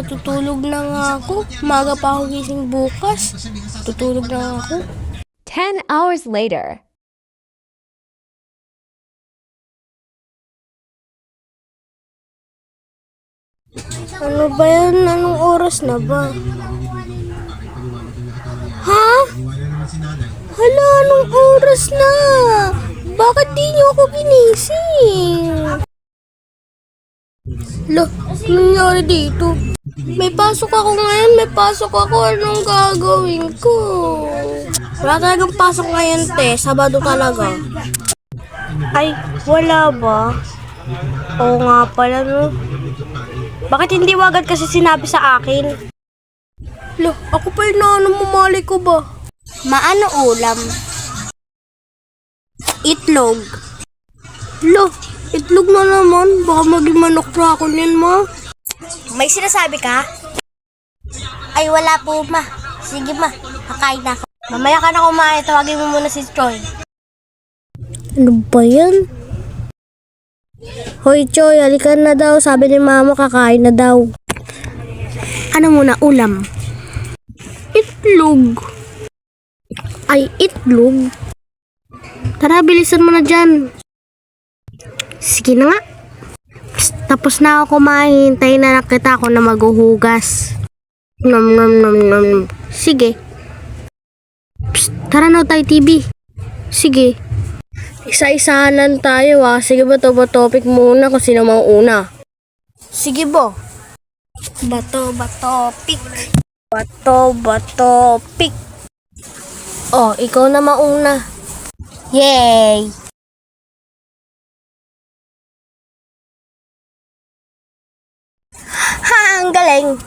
matutulog na nga ako. Maga pa ako gising bukas. Tutulog na ako. 10 hours later. Ano ba yan? Anong oras na ba? Ha? Hala, anong oras na? Bakit di niyo ako ginising? Lo, nangyari dito? May pasok ako ngayon, may pasok ako. Anong gagawin ko? Wala talagang pasok ngayon, te. Sabado talaga. Ay, wala ba? Oo nga pala, no. Bakit hindi wagad kasi sinabi sa akin? Lo, ako pa yung naano mamali ko ba? Maano ulam? Itlog. Lo, itlog na naman. Baka maging manok na ako niyan, ma. May sinasabi ka? Ay, wala po, ma. Sige, ma. Kakain na ako. Mamaya ka na kumain. Tawagin mo muna si Troy. Ano ba yan? Hoy, Choy, halika na daw. Sabi ni mama, kakain na daw. Ano muna, ulam? Itlog. Ay, itlog? Tara, bilisan mo na dyan. Sige na nga. Tapos na ako kumain. Hintayin na lang kita ako na maghuhugas. Nom nom nom nom. Sige. Psst, tara na tayo TV. Sige. Isa-isahanan tayo ah. Sige ba to ba topic muna kung sino mauna? Sige bo. Bato, bato, pick. Bato, bato, pick. Oh, ikaw na mauna. Yay! Galing.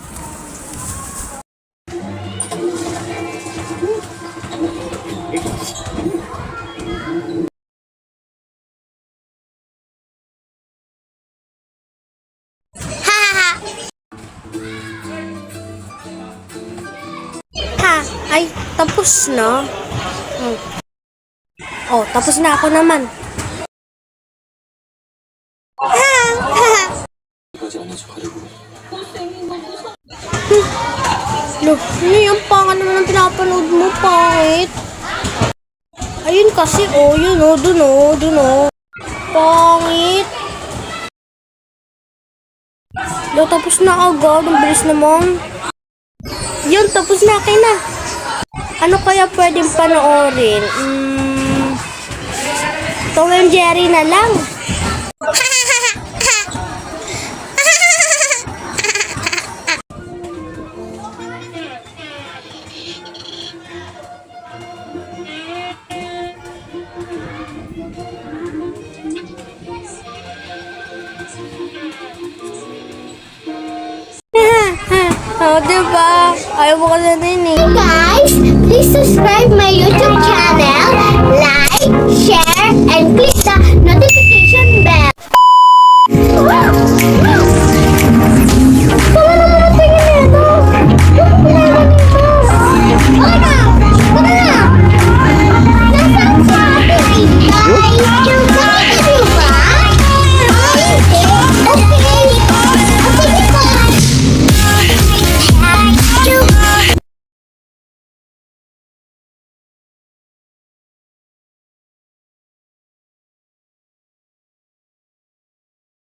Ha, ay, tapos na. Hmm. Oh, tapos na ako naman. Ha, ha. Lo, ano yung pangan naman ang pinapanood mo, pangit? Ayun kasi, oh, yun, oh, dun, oh, dun, oh. Pangit. Lo, tapos na agad, ang bilis naman. Yun, tapos na, akin na. Ano kaya pwedeng panoorin? Mm, Tom and Jerry na lang. Oh, diba? Ayaw mo eh. guys, please subscribe my